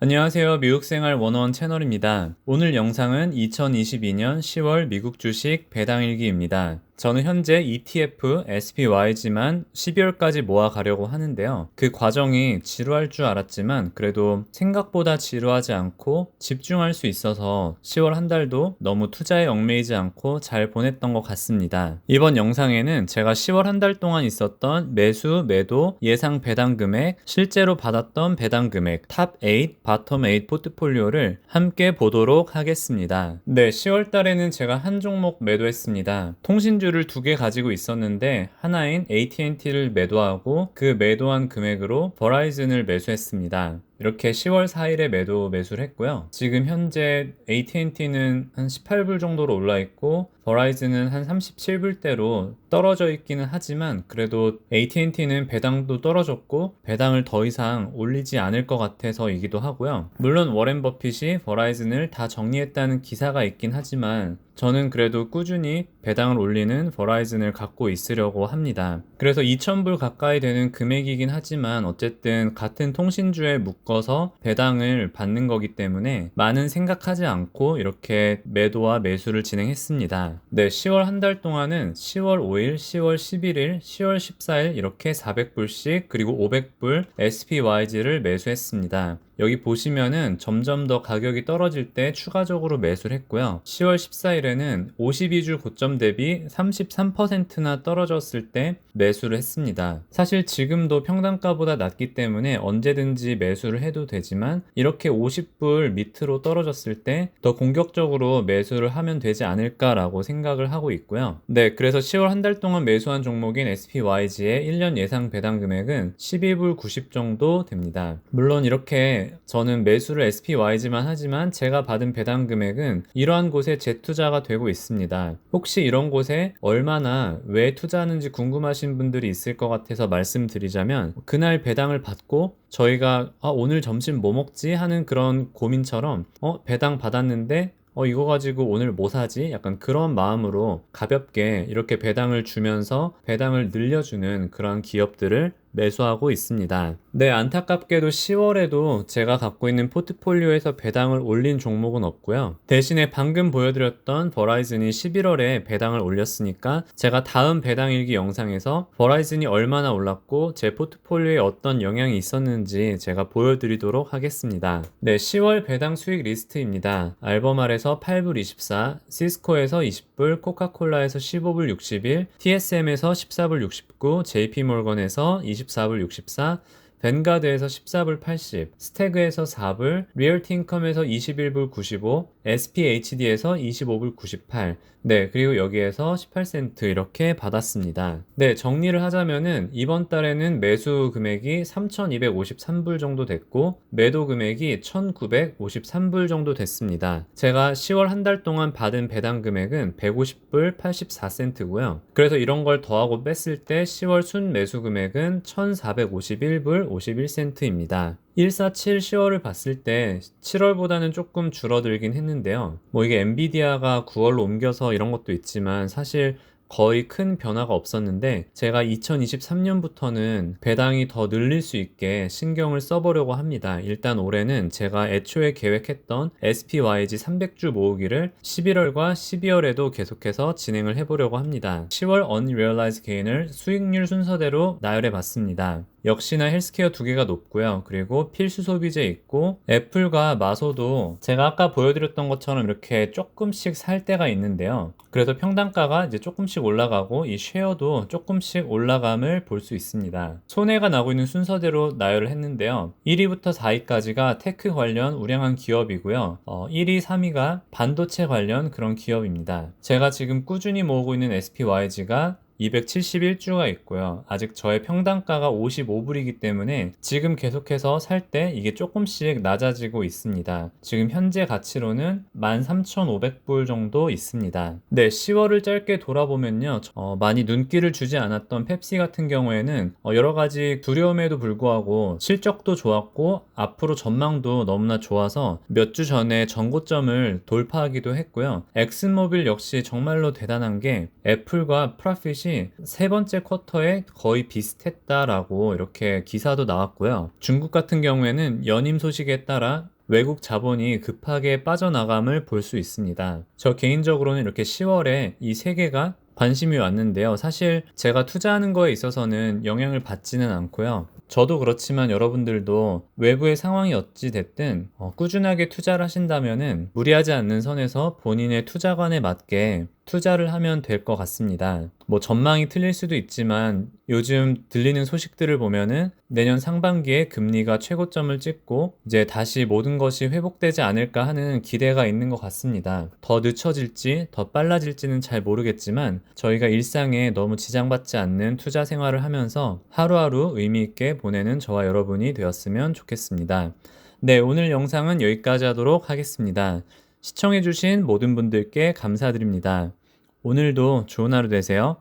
안녕하세요. 미국생활 원어원 채널입니다. 오늘 영상은 2022년 10월 미국 주식 배당일기입니다. 저는 현재 ETF, SPY지만 12월까지 모아가려고 하는데요. 그 과정이 지루할 줄 알았지만 그래도 생각보다 지루하지 않고 집중할 수 있어서 10월 한 달도 너무 투자에 얽매이지 않고 잘 보냈던 것 같습니다. 이번 영상에는 제가 10월 한 달 동안 있었던 매수, 매도, 예상 배당 금액, 실제로 받았던 배당 금액, 탑 8, 바텀 8 포트폴리오를 함께 보도록 하겠습니다. 네, 10월 달에는 제가 한 종목 매도했습니다. 통신주 를 두 개 가지고 있었는데 하나인 AT&T를 매도하고 그 매도한 금액으로 버라이즌을 매수했습니다. 이렇게 10월 4일에 매도 매수를 했고요. 지금 현재 AT&T는 한 18불 정도로 올라 있고 버라이즌은 한 37불대로 떨어져 있기는 하지만 그래도 AT&T는 배당도 떨어졌고 배당을 더 이상 올리지 않을 것 같아서이기도 하고요. 물론 워렌 버핏이 버라이즌을 다 정리했다는 기사가 있긴 하지만 저는 그래도 꾸준히 배당을 올리는 버라이즌을 갖고 있으려고 합니다. 그래서 2,000불 가까이 되는 금액이긴 하지만 어쨌든 같은 통신주에 묶 어서 배당을 받는 거기 때문에 많은 생각하지 않고 이렇게 매도와 매수를 진행했습니다. 네, 10월 한 달 동안은 10월 5일, 10월 11일, 10월 14일 이렇게 400불씩 그리고 500불 SPYG를 매수했습니다. 여기 보시면은 점점 더 가격이 떨어질 때 추가적으로 매수를 했고요. 10월 14일에는 52주 고점 대비 33%나 떨어졌을 때 매수를 했습니다. 사실 지금도 평단가보다 낮기 때문에 언제든지 매수를 해도 되지만 이렇게 50불 밑으로 떨어졌을 때 더 공격적으로 매수를 하면 되지 않을까라고 생각을 하고 있고요. 네, 그래서 10월 한 달 동안 매수한 종목인 SPYG의 1년 예상 배당 금액은 12불 90 정도 됩니다. 물론 이렇게 저는 매수를 SPY지만 하지만 제가 받은 배당 금액은 이러한 곳에 재투자가 되고 있습니다. 혹시 이런 곳에 얼마나 왜 투자하는지 궁금하신 분들이 있을 것 같아서 말씀드리자면 그날 배당을 받고 저희가 아, 오늘 점심 뭐 먹지 하는 그런 고민처럼 어, 배당 받았는데 어, 이거 가지고 오늘 뭐 사지? 약간 그런 마음으로 가볍게 이렇게 배당을 주면서 배당을 늘려주는 그런 기업들을 매수하고 있습니다. 네, 안타깝게도 10월에도 제가 갖고 있는 포트폴리오에서 배당을 올린 종목은 없고요. 대신에 방금 보여드렸던 버라이즌이 11월에 배당을 올렸으니까 제가 다음 배당 일기 영상에서 버라이즌이 얼마나 올랐고 제 포트폴리오에 어떤 영향이 있었는지 제가 보여드리도록 하겠습니다. 네, 10월 배당 수익 리스트입니다. 알버말에서 8불 24, 시스코에서 20불, 코카콜라에서 15불 61, TSM에서 14불 69, JP몰건에서 20 24불 64, 벤가드에서 14불 80, 스태그에서 4불, 리얼티인컴에서 21불 95, SPHD에서 25불 98, 네, 그리고 여기에서 18센트 이렇게 받았습니다. 네, 정리를 하자면은 이번 달에는 매수 금액이 3,253불 정도 됐고, 매도 금액이 1,953불 정도 됐습니다. 제가 10월 한 달 동안 받은 배당 금액은 150불 84센트고요. 그래서 이런 걸 더하고 뺐을 때 10월 순 매수 금액은 1,451불 51센트입니다. 147 10월을 봤을 때 7월보다는 조금 줄어들긴 했는데요. 뭐 이게 엔비디아가 9월로 옮겨서 이런 것도 있지만 사실 거의 큰 변화가 없었는데 제가 2023년부터는 배당이 더 늘릴 수 있게 신경을 써보려고 합니다. 일단 올해는 제가 애초에 계획했던 SPYG 300주 모으기를 11월과 12월에도 계속해서 진행을 해보려고 합니다. 10월 Unrealized Gain을 수익률 순서대로 나열해 봤습니다. 역시나 헬스케어 두 개가 높고요. 그리고 필수 소비재 있고 애플과 마소도 제가 아까 보여드렸던 것처럼 이렇게 조금씩 살 때가 있는데요. 그래서 평단가가 이제 조금씩 올라가고 이 쉐어도 조금씩 올라감을 볼 수 있습니다. 손해가 나고 있는 순서대로 나열을 했는데요. 1위부터 4위까지가 테크 관련 우량한 기업이고요. 어, 1위, 3위가 반도체 관련 그런 기업입니다. 제가 지금 꾸준히 모으고 있는 SPYG가 271주가 있고요. 아직 저의 평단가가 55불이기 때문에 지금 계속해서 살 때 이게 조금씩 낮아지고 있습니다. 지금 현재 가치로는 13,500불 정도 있습니다. 네, 10월을 짧게 돌아보면요. 어, 많이 눈길을 주지 않았던 펩시 같은 경우에는 어, 여러 가지 두려움에도 불구하고 실적도 좋았고 앞으로 전망도 너무나 좋아서 몇 주 전에 전고점을 돌파하기도 했고요. 엑슨모빌 역시 정말로 대단한 게 애플과 프라핏이 것이 세 번째 쿼터에 거의 비슷했다라고 이렇게 기사도 나왔고요. 중국 같은 경우에는 연임 소식에 따라 외국 자본이 급하게 빠져나감을 볼 수 있습니다. 저 개인적으로는 이렇게 10월에 이 세 개가 관심이 왔는데요. 사실 제가 투자하는 거에 있어서는 영향을 받지는 않고요. 저도 그렇지만 여러분들도 외부의 상황이 어찌 됐든 어, 꾸준하게 투자를 하신다면은 무리하지 않는 선에서 본인의 투자관에 맞게 투자를 하면 될 것 같습니다. 뭐 전망이 틀릴 수도 있지만 요즘 들리는 소식들을 보면은 내년 상반기에 금리가 최고점을 찍고 이제 다시 모든 것이 회복되지 않을까 하는 기대가 있는 것 같습니다. 더 늦춰질지 더 빨라질지는 잘 모르겠지만 저희가 일상에 너무 지장받지 않는 투자 생활을 하면서 하루하루 의미 있게 보내는 저와 여러분이 되었으면 좋겠습니다. 네, 오늘 영상은 여기까지 하도록 하겠습니다. 시청해주신 모든 분들께 감사드립니다. 오늘도 좋은 하루 되세요.